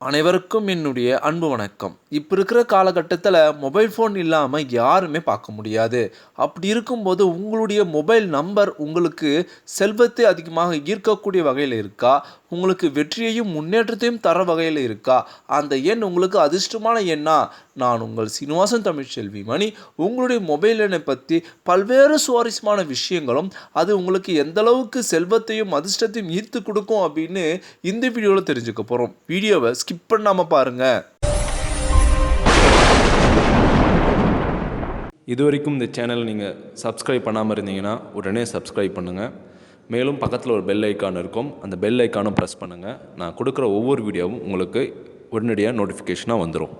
அனைவருக்கும் என்னுடைய அன்பு வணக்கம். இப்போ இருக்கிற காலகட்டத்தில் மொபைல் ஃபோன் இல்லாமல் யாருமே பார்க்க முடியாது. அப்படி இருக்கும்போது உங்களுடைய மொபைல் நம்பர் உங்களுக்கு செல்வத்தை அதிகமாக ஈர்க்கக்கூடிய வகையில் இருக்கா? உங்களுக்கு வெற்றியையும் முன்னேற்றத்தையும் தர வகையில் இருக்கா? அந்த எண் உங்களுக்கு அதிர்ஷ்டமான எண்ணா? நான் உங்கள் சீனிவாசன் தமிழ்ச்செல்வி மணி. உங்களுடைய மொபைல் எண்ணை பற்றி பல்வேறு சுவாரஸ்யமான விஷயங்களும் அது உங்களுக்கு எந்த அளவுக்கு செல்வத்தையும் அதிர்ஷ்டத்தையும் ஈர்த்து கொடுக்கும் அப்படின்னு இந்த வீடியோவில் தெரிஞ்சுக்க போகிறோம் வீடியோவை ஸ்கிப் பண்ணாமல் பாருங்கள் இது வரைக்கும் இந்த சேனலை நீங்கள் சப்ஸ்கிரைப் பண்ணாமல் இருந்தீங்கன்னா உடனே சப்ஸ்கிரைப் பண்ணுங்கள் மேலும் பக்கத்தில் ஒரு பெல் ஐக்கான் இருக்கும். அந்த பெல் ஐக்கானும் ப்ரெஸ் பண்ணுங்கள் நான் கொடுக்குற ஒவ்வொரு வீடியோவும் உங்களுக்கு உடனடியாக நோட்டிஃபிகேஷனாக வந்துடும்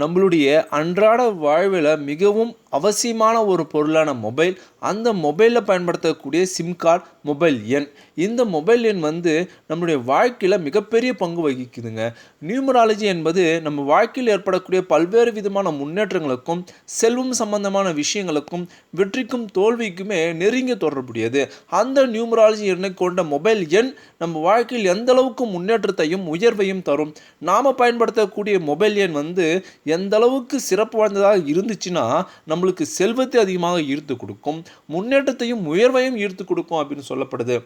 நம்மளுடைய அன்றாட வாழ்வில் மிகவும் அவசியமான ஒரு பொருளான மொபைல் அந்த மொபைலில் பயன்படுத்தக்கூடிய சிம் கார்டு மொபைல் எண். இந்த மொபைல் எண் வந்து நம்மளுடைய வாழ்க்கையில் மிகப்பெரிய பங்கு வகிக்குதுங்க. நியூமராலஜி என்பது நம்ம வாழ்க்கையில் ஏற்படக்கூடிய பல்வேறு விதமான முன்னேற்றங்களுக்கும் செல்வம் சம்பந்தமான விஷயங்களுக்கும் வெற்றிக்கும் தோல்விக்குமே நெருங்கி தொடர்புடையது. அந்த நியூமராலஜி எண்ணை கொண்ட மொபைல் எண் நம்ம வாழ்க்கையில் எந்த அளவுக்கு முன்னேற்றத்தையும் உயர்வையும் தரும்? நாம் பயன்படுத்தக்கூடிய மொபைல் எண் வந்து எந்த அளவுக்கு சிறப்பு வாய்ந்ததாக இருந்துச்சுன்னா நம்மளுக்கு செல்வத்தை அதிகமாக ஈர்த்து கொடுக்கும். முன்னேற்றத்தையும் உயர்வையும் ஈர்த்து கொடுக்கும் அப்படின்னு சொல்லப்படுது.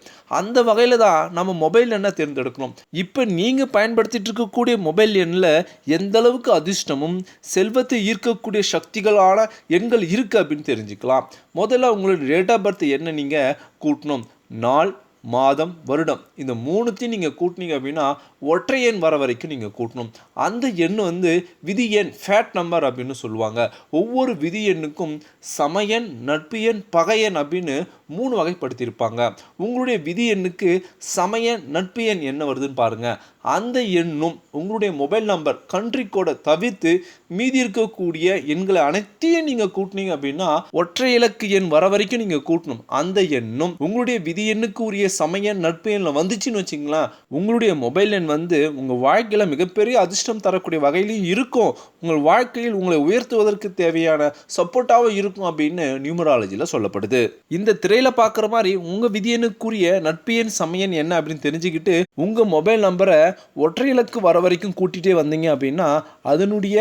அந்த வகையில் தான் நம்ம மொபைல் எண்ணை தேர்ந்தெடுக்கணும். இப்போ நீங்கள் பயன்படுத்திட்டு இருக்கக்கூடிய மொபைல் எண்ணில் எந்த அளவுக்கு அதிர்ஷ்டமும் செல்வத்தை ஈர்க்கக்கூடிய சக்திகளான எண்கள் இருக்குது அப்படின்னு தெரிஞ்சுக்கலாம். முதல்ல உங்களுடைய டேட் ஆஃப் பர்த் என்ன நீங்கள் கூட்டணும்? நாள் மாதம் வருடம். இந்த மூணுத்தையும் நீங்கள் கூட்டினீங்க அப்படின்னா ஒற்றை எண் வர வரைக்கும் நீங்கள் கூட்டணும். அந்த எண் வந்து விதி எண் ஃபேட் நம்பர் அப்படின்னு சொல்லுவாங்க. ஒவ்வொரு விதி எண்ணுக்கும் சமயன் நட்பு எண் பகையன் அப்படின்னு மூணு வகைப்படுத்தியிருப்பாங்க. உங்களுடைய விதி எண்ணுக்கு சமயன் நட்பு எண் என்ன வருதுன்னு பாருங்கள் அந்த எண்ணும் உங்களுடைய மொபைல் நம்பர் கண்ட்ரி கோடை தவிர்த்து மீதி இருக்கக்கூடிய எண்களை அனைத்தையும் நீங்கள் கூட்டினீங்க அப்படின்னா ஒற்றை இலக்கு எண் வர வரைக்கும் நீங்கள் கூட்டணும். அந்த எண்ணும் உங்களுடைய விதி எண்ணுக்கு உரிய சமய நட்பு எண்ணில் வந்துச்சுன்னு வச்சிங்களேன் உங்களுடைய மொபைல் எண் வந்து உங்கள் வாழ்க்கையில் மிகப்பெரிய அதிர்ஷ்டம் தரக்கூடிய வகையிலையும் இருக்கும். உங்கள் வாழ்க்கையில் உங்களை உயர்த்துவதற்கு தேவையான சப்போர்ட்டாகவும் இருக்கும் அப்படின்னு நியூமராலஜியில் சொல்லப்படுது. இந்த திரையில் பார்க்குற மாதிரி உங்கள் விதியனுக்குரிய நட்பியன் சமையன் சமயன் என்ன அப்படின்னு தெரிஞ்சுக்கிட்டு உங்கள் மொபைல் நம்பரை ஒற்றை இலக்கு வர வரைக்கும் கூட்டிகிட்டே வந்தீங்க அப்படின்னா அதனுடைய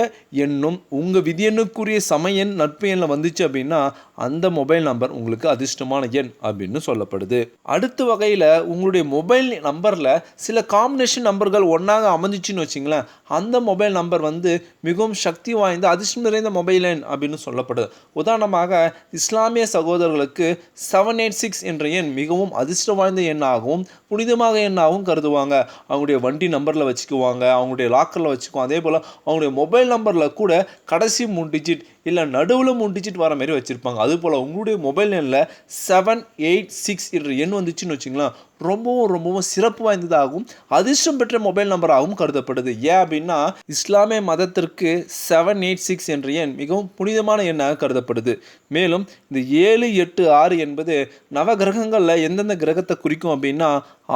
எண்ணும் உங்கள் விதியனுக்குரிய சமையன் சமயன் நட்பு எண்ணில் வந்துச்சு அப்படின்னா அந்த மொபைல் நம்பர் உங்களுக்கு அதிர்ஷ்டமான எண் அப்படின்னு சொல்லப்படுது. அடுத்த வகையில் உங்களுடைய மொபைல் நம்பரில் சில காம்பினேஷன் நம்பர்கள் ஒன்றாக அமைஞ்சிச்சின்னு வச்சிங்களேன் அந்த மொபைல் நம்பர் வந்து மிகவும் சக்தி வாய்ந்த அதிர்ஷ்டம் நிறைந்த மொபைல் எண் அப்படின்னு சொல்லப்படுது. உதாரணமாக இஸ்லாமிய சகோதரர்களுக்கு செவன் எயிட் சிக்ஸ் என்ற எண் மிகவும் அதிர்ஷ்டம் வாய்ந்த எண்ணாகவும் புனிதமாக எண்ணாகவும் கருதுவாங்க. அவங்களுடைய வண்டி நம்பரில் வச்சுக்குவாங்க அவங்களுடைய லாக்கரில் வச்சுக்குவாங்க. அதே போல் அவங்களுடைய மொபைல் நம்பரில் கூட கடைசி மூணு டிஜிட் இல்லை நடுவில் மூணு டிஜிட் வர மாதிரி வச்சுருப்பாங்க. அதுபோல் உங்களுடைய மொபைல் எண்ணில் செவன் எயிட் சிக்ஸ் என்ற எண் வந்துச்சுன்னு வச்சுங்களேன் ரொம்பவும் ரொம்பவும் சிறப்பு வாய்ந்ததாகவும் அதிர்ஷ்டம் புகழ்பெற்ற மொபைல் நம்பராகவும் கருதப்படுது. ஏன் அப்படின்னா இஸ்லாமிய மதத்திற்கு செவன் எயிட் சிக்ஸ் என்ற எண் மிகவும் புனிதமான எண்ணாக கருதப்படுது. மேலும் இந்த ஏழு எட்டு ஆறு என்பது நவ கிரகங்களில் எந்தெந்த கிரகத்தை குறிக்கும் அப்படின்னா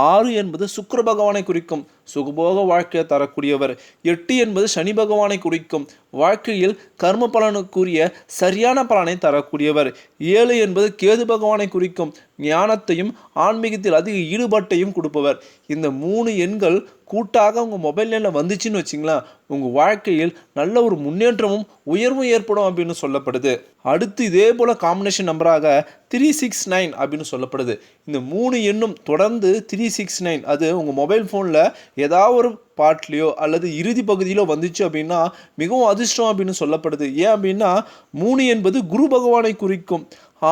ஆறு என்பது சுக்கர பகவானை குறிக்கும். சுகபோக வாழ்க்கையை தரக்கூடியவர். எட்டு என்பது சனி பகவானை குறிக்கும். வாழ்க்கையில் கர்ம பலனுக்குரிய சரியான பலனை தரக்கூடியவர். ஏழு என்பது கேது பகவானை குறிக்கும். ஞானத்தையும் ஆன்மீகத்தில் அதிக ஈடுபாட்டையும் கொடுப்பவர். இந்த மூணு எண்கள் கூட்டாக உங்கள் மொபைல் எண்ணில் வந்துச்சுன்னு வச்சிங்களேன் உங்கள் வாழ்க்கையில் நல்ல ஒரு முன்னேற்றமும் உயர்வும் ஏற்படும் அப்படின்னு சொல்லப்படுது. அடுத்து இதே போல் காம்பினேஷன் நம்பராக த்ரீ சிக்ஸ் நைன் அப்படின்னு சொல்லப்படுது. இந்த மூணு எண்ணும் தொடர்ந்து த்ரீ சிக்ஸ் நைன் அது உங்கள் மொபைல் ஃபோனில் ஏதாவது ஒரு பாட்லேயோ அல்லது இறுதி பகுதியிலோ வந்துச்சு அப்படின்னா மிகவும் அதிர்ஷ்டம் அப்படின்னு சொல்லப்படுது. ஏன் அப்படின்னா மூணு என்பது குரு பகவானை குறிக்கும்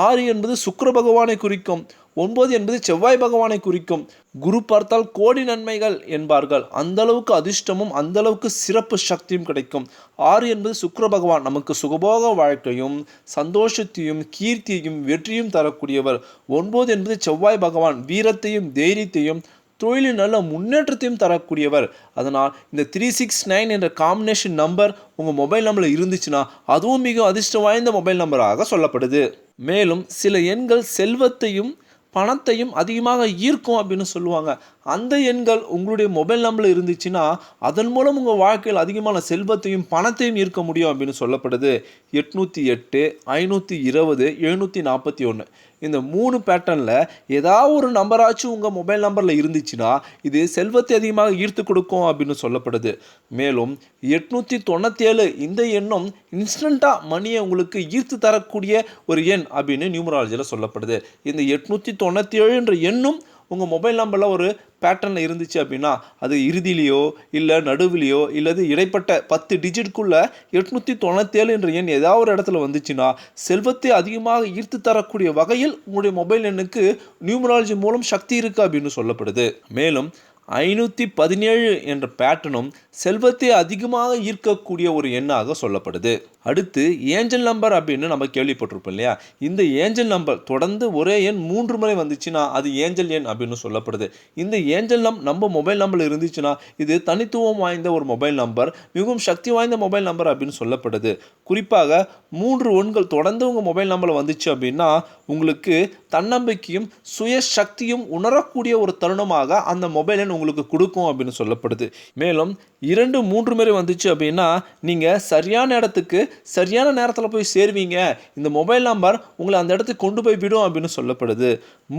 ஆறு என்பது சுக்கர பகவானை குறிக்கும் ஒன்பது என்பது செவ்வாய் பகவானை குறிக்கும். குரு பார்த்தால் கோடி நன்மைகள் என்பார்கள். அந்த அளவுக்கு அதிர்ஷ்டமும் அந்த அளவுக்கு சிறப்பு சக்தியும் கிடைக்கும். ஆறு என்பது சுக்கர பகவான். நமக்கு சுகபோக வாழ்க்கையும் சந்தோஷத்தையும் கீர்த்தியையும் வெற்றியும் தரக்கூடியவர். ஒன்பது என்பது செவ்வாய் பகவான். வீரத்தையும் தைரியத்தையும் தொழிலில் நல்ல முன்னேற்றத்தையும் தரக்கூடியவர். அதனால் இந்த த்ரீ சிக்ஸ் நைன் என்ற காம்பினேஷன் நம்பர் உங்கள் மொபைல் நம்பரில் இருந்துச்சுன்னா அதுவும் மிக அதிர்ஷ்டம் வாய்ந்த மொபைல் நம்பராக சொல்லப்படுது. மேலும் சில எண்கள் செல்வத்தையும் பணத்தையும் அதிகமாக ஈர்க்கும் அப்படின்னு சொல்லுவாங்க. அந்த எண்கள் உங்களுடைய மொபைல் நம்பரில் இருந்துச்சுன்னா அதன் மூலம் உங்கள் வாழ்க்கையில் அதிகமான செல்வத்தையும் பணத்தையும் ஈர்க்க முடியும் அப்படின்னு சொல்லப்படுது. எட்நூற்றி எட்டு ஐநூற்றி இருபது எழுநூற்றி நாற்பத்தி ஒன்று இந்த மூணு பேட்டர்னில் ஏதாவது ஒரு நம்பராச்சும் உங்கள் மொபைல் நம்பரில் இருந்துச்சுன்னா இது செல்வத்தை அதிகமாக ஈர்த்து கொடுக்கும் அப்படின்னு சொல்லப்படுது. மேலும் எட்நூற்றி தொண்ணூற்றேழு இந்த எண்ணும் இன்ஸ்டண்ட்டாக மணியை உங்களுக்கு ஈர்த்து தரக்கூடிய ஒரு எண் அப்படின்னு நியூமராலஜியில் சொல்லப்படுது. இந்த எட்நூற்றி தொண்ணூற்றி ஏழுன்ற எண்ணும் உங்கள் மொபைல் நம்பரில் ஒரு பேட்டர்னில் இருந்துச்சு அப்படின்னா அது இறுதியிலையோ இல்லை நடுவிலையோ இல்லது இடைப்பட்ட பத்து டிஜிட்குள்ளே எட்நூற்றி தொண்ணூற்றேழு என்ற எண் ஏதாவது ஒரு இடத்துல வந்துச்சுன்னா செல்வத்தை அதிகமாக ஈர்த்து தரக்கூடிய வகையில் உங்களுடைய மொபைல் எண்ணுக்கு நியூமராலஜி மூலம் சக்தி இருக்குது அப்படின்னு சொல்லப்படுது. மேலும் ஐநூற்றி பதினேழு என்ற பேட்டர்னும் செல்வத்தை அதிகமாக ஈர்க்கக்கூடிய ஒரு எண்ணாக சொல்லப்படுது. அடுத்து ஏஞ்சல் நம்பர் அப்படின்னு நம்ம கேள்விப்பட்டிருப்போம் இல்லையா? இந்த ஏஞ்சல் நம்பர் தொடர்ந்து ஒரே எண் மூன்று முறை வந்துச்சுன்னா அது ஏஞ்சல் எண் அப்படின்னு சொல்லப்படுது. இந்த ஏஞ்சல் நம் நம்ம மொபைல் நம்பர் இருந்துச்சுன்னா இது தனித்துவம் வாய்ந்த ஒரு மொபைல் நம்பர் மிகவும் சக்தி வாய்ந்த மொபைல் நம்பர் அப்படின்னு சொல்லப்படுது. குறிப்பாக மூன்று ஒன்கள் தொடர்ந்து உங்கள் மொபைல் நம்பரில் வந்துச்சு அப்படின்னா உங்களுக்கு தன்னம்பிக்கையும் சுய சக்தியும் உணரக்கூடிய ஒரு தருணமாக அந்த மொபைல் எண் உங்களுக்கு கொடுக்கும் அப்படின்னு சொல்லப்படுது. மேலும் இரண்டு மூன்று முறை வந்துச்சு அப்படின்னா நீங்கள் சரியான இடத்துக்கு சரியான நேரத்தில் போய் சேருவீங்க. இந்த மொபைல் நம்பர் உங்களை அந்த இடத்துக்கு கொண்டு போய் விடும் அப்படின்னு சொல்லப்படுது.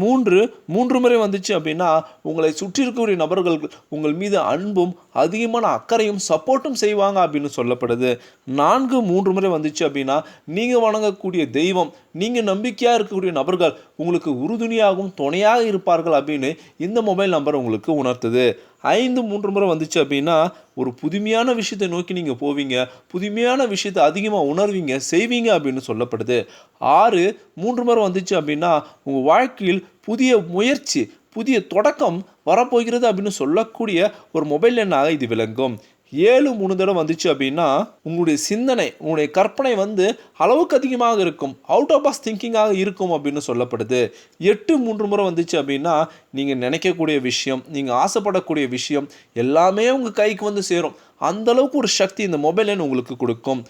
மூன்று மூன்று முறை வந்துச்சு அப்படின்னா உங்களை சுற்றி இருக்கக்கூடிய நபர்கள் உங்கள் மீது அன்பும் அதிகமான அக்கறையும் சப்போர்ட்டும் செய்வாங்க அப்படின்னு சொல்லப்படுது. நான்கு மூன்று முறை வந்துச்சு அப்படின்னா நீங்கள் வணங்கக்கூடிய தெய்வம் நீங்கள் நம்பிக்கையாக இருக்கக்கூடிய நபர்கள் உங்களுக்கு உறுதுணையாகவும் துணையாக இருப்பார்கள் அப்படின்னு இந்த மொபைல் நம்பர் உங்களுக்கு உணர்த்துது. ஐந்து மூன்று முறை வந்துச்சு அப்படின்னா ஒரு புதுமையான விஷயத்தை நோக்கி நீங்கள் போவீங்க புதுமையான விஷயத்தை அதிகமாக உணர்வீங்க செய்வீங்க அப்படின்னு சொல்லப்படுது. ஆறு மூன்று முறை வந்துச்சு அப்படின்னா உங்கள் வாழ்க்கையில் புதிய முயற்சி புதிய தொடக்கம் வரப்போகிறது அப்படின்னு சொல்லக்கூடிய ஒரு மொபைல் எண்ணாக இது விளங்கும். ஏழு மூணு தடவை வந்துச்சு அப்படின்னா உங்களுடைய சிந்தனை உங்களுடைய கற்பனை வந்து அளவுக்கு அதிகமாக இருக்கும். அவுட் ஆஃப் பாஸ் திங்கிங்காக இருக்கும் அப்படின்னு சொல்லப்படுது. எட்டு மூன்று முறை வந்துச்சு அப்படின்னா நீங்கள் நினைக்கக்கூடிய விஷயம் நீங்கள் ஆசைப்படக்கூடிய விஷயம் எல்லாமே உங்கள் கைக்கு வந்து சேரும். அந்தளவுக்கு ஒரு சக்தி இந்த மொபைல் எண் உங்களுக்கு கொடுக்கும்.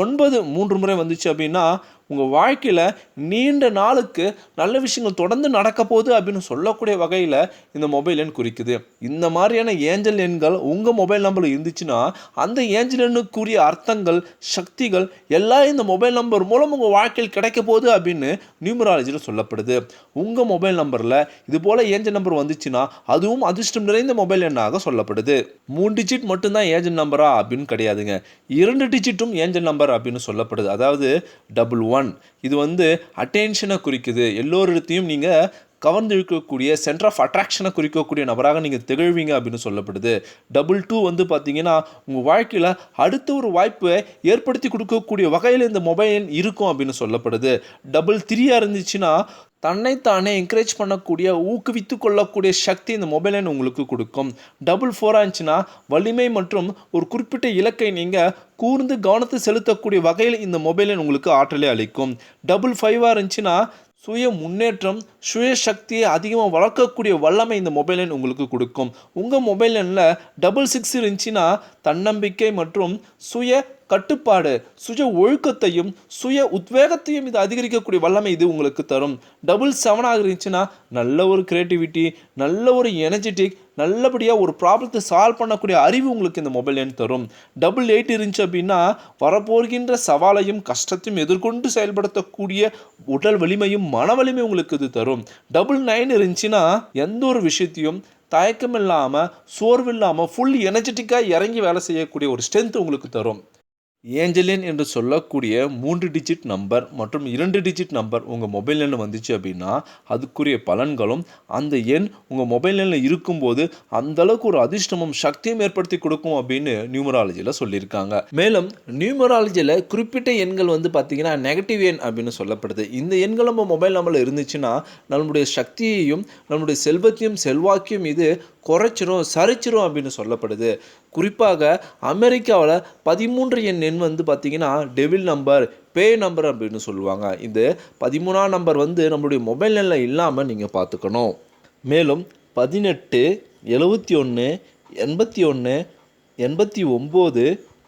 ஒன்பது மூன்று முறை வந்துச்சு அப்படின்னா உங்கள் வாழ்க்கையில் நீண்ட நாளுக்கு நல்ல விஷயங்கள் தொடர்ந்து நடக்க போகுது அப்படின்னு சொல்லக்கூடிய வகையில் இந்த மொபைல் எண் குறிக்குது. இந்த மாதிரியான ஏஞ்சல் எண்கள் உங்கள் மொபைல் நம்பரில் இருந்துச்சுன்னா அந்த ஏஞ்சல் எண்ணுக்குரிய அர்த்தங்கள் சக்திகள் எல்லாம் இந்த மொபைல் நம்பர் மூலம் உங்கள் வாழ்க்கையில் கிடைக்க போகுது அப்படின்னு நியூமராலஜியில் சொல்லப்படுது. உங்கள் மொபைல் நம்பரில் இது போல் ஏஞ்சல் நம்பர் வந்துச்சுன்னா அதுவும் அதிர்ஷ்டம் நிறைந்த மொபைல் எண்ணாக சொல்லப்படுது. மூணு டிஜிட் மட்டும்தான் ஏஞ்சல் நம்பரா அப்படின்னு கிடையாதுங்க. இரண்டு டிஜிட்டும் ஏஞ்சல் நம்பர் அப்படின்னு சொல்லப்படுது. அதாவது டபுள் ஒன் இது வந்து அட்டென்ஷனை குறிக்குது. எல்லோரிடத்தையும் நீங்கள் கவர்ந்து இழுக்கக்கூடிய சென்டர் ஆஃப் அட்ராக்ஷனை குறிக்கக்கூடிய நபராக நீங்கள் திகழ்வீங்க அப்படின்னு சொல்லப்படுது. டபுள் டூ வந்து பார்த்தீங்கன்னா உங்கள் வாழ்க்கையில் அடுத்த ஒரு வாய்ப்பை ஏற்படுத்தி கொடுக்கக்கூடிய வகையில் இந்த மொபைல் இருக்கும் அப்படின்னு சொல்லப்படுது. டபுள் த்ரீயாக இருந்துச்சுன்னா தன்னைத்தானே என்கரேஜ் பண்ணக்கூடிய ஊக்குவித்து கொள்ளக்கூடிய சக்தி இந்த மொபைல் எண் உங்களுக்கு கொடுக்கும். டபுள் ஃபோராக இருந்துச்சுன்னா வலிமை மற்றும் ஒரு குறிப்பிட்ட இலக்கை நீங்கள் கூர்ந்து கவனத்தை செலுத்தக்கூடிய வகையில் இந்த மொபைல் எண் உங்களுக்கு ஆற்றலை அளிக்கும். டபுள் ஃபைவாக இருந்துச்சுன்னா சுய முன்னேற்றம் சுய சக்தியை அதிகமாக வளர்க்கக்கூடிய வல்லமை இந்த மொபைல் எண் உங்களுக்கு கொடுக்கும். உங்கள் மொபைல் எண்ணில் டபுள் சிக்ஸ் இருந்துச்சுன்னா தன்னம்பிக்கை மற்றும் சுய கட்டுப்பாடு சுய ஒழுக்கத்தையும் சுய உத்வேகத்தையும் இது அதிகரிக்கக்கூடிய வல்லமை இது உங்களுக்கு தரும். டபுள் செவனாக இருந்துச்சுன்னா நல்ல ஒரு கிரியேட்டிவிட்டி நல்ல ஒரு எனர்ஜெட்டிக் நல்லபடியாக ஒரு ப்ராப்ளத்தை சால்வ் பண்ணக்கூடிய அறிவு உங்களுக்கு இந்த மொபைல் எண் தரும். டபுள் எயிட் இருந்துச்சு அப்படின்னா வரப்போகின்ற சவாலையும் கஷ்டத்தையும் எதிர்கொண்டு செயல்படுத்தக்கூடிய உடல் வலிமையும் மன வலிமை உங்களுக்கு இது தரும். டபுள் நைன் இருந்துச்சுன்னா எந்த ஒரு விஷயத்தையும் தயக்கம் இல்லாமல் சோர்வு இல்லாமல் ஃபுல் எனர்ஜெட்டிக்காக இறங்கி வேலை செய்யக்கூடிய ஒரு ஸ்ட்ரென்த் உங்களுக்கு தரும். ஏஞ்சலின் என்று சொல்லக்கூடிய மூன்று டிஜிட் நம்பர் மற்றும் இரண்டு டிஜிட் நம்பர் உங்கள் மொபைல் எண்ணில் வந்துச்சு அப்படின்னா அதுக்குரிய பலன்களும் அந்த எண் உங்கள் மொபைல் எண்ணில் இருக்கும்போது அந்த அளவுக்கு ஒரு அதிர்ஷ்டமும் சக்தியும் ஏற்படுத்தி கொடுக்கும் அப்படின்னு நியூமராலஜியில் சொல்லியிருக்காங்க. மேலும் நியூமராலஜியில் குறிப்பிட்ட எண்கள் வந்து பார்த்திங்கன்னா நெகட்டிவ் எண் அப்படின்னு சொல்லப்படுது. இந்த எண்கள் நம்ம மொபைல் நம்பரில் இருந்துச்சுன்னா நம்மளுடைய சக்தியையும் நம்மளுடைய செல்வத்தையும் செல்வாக்கையும் இது குறைச்சிரும் சரிச்சிரும் அப்படின்னு சொல்லப்படுது. குறிப்பாக அமெரிக்காவில் பதிமூன்று எண் எண் வந்து பார்த்திங்கன்னா டெவில் நம்பர் பே நம்பர் அப்படின்னு சொல்லுவாங்க. இந்த பதிமூணாம் நம்பர் வந்து நம்மளுடைய மொபைல் எண்ணில் இல்லாமல் நீங்கள் பார்த்துக்கணும் மேலும் பதினெட்டு எழுபத்தி ஒன்று எண்பத்தி ஒன்று எண்பத்தி ஒம்பது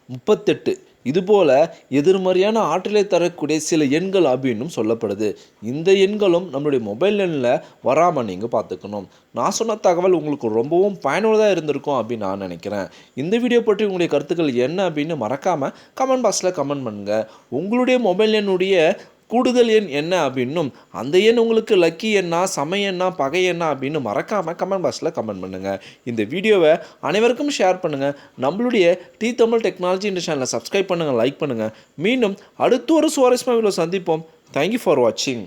முப்பத்தெட்டு இதுபோல எதிர்மறையான ஆற்றலை தரக்கூடிய சில எண்கள் அப்படின்னும் சொல்லப்படுது. இந்த எண்களும் நம்மளுடைய மொபைல் எண்ணில் வராமல் நீங்கள் பார்த்துக்கணும். நான் சொன்ன தகவல் உங்களுக்கு ரொம்பவும் பயனுள்ளதாக இருந்திருக்கும் அப்படின்னு நான் நினைக்கிறேன். இந்த வீடியோ பற்றி உங்களுடைய கருத்துக்கள் என்ன அப்படின்னு மறக்காமல் கமெண்ட் பாக்ஸில் கமெண்ட் பண்ணுங்கள் உங்களுடைய மொபைல் எண்ணுடைய கூடுதல் எண் என்ன அப்படின்னும் அந்த எண் உங்களுக்கு லக்கி எண்ணா சம எண்ணா பகை எண்ணா அப்படின்னு மறக்காமல் கமெண்ட் பாக்ஸில் கமெண்ட் பண்ணுங்கள் இந்த வீடியோவை அனைவருக்கும் ஷேர் பண்ணுங்கள் நம்மளுடைய டி தமிழ் டெக்னாலஜி இந்த சேனலை சப்ஸ்கிரைப் பண்ணுங்கள் லைக் பண்ணுங்கள் மீண்டும் அடுத்து ஒரு சுவாரஸ்யமாக வீடியோ சந்திப்போம். தேங்க்யூ ஃபார் வாட்சிங்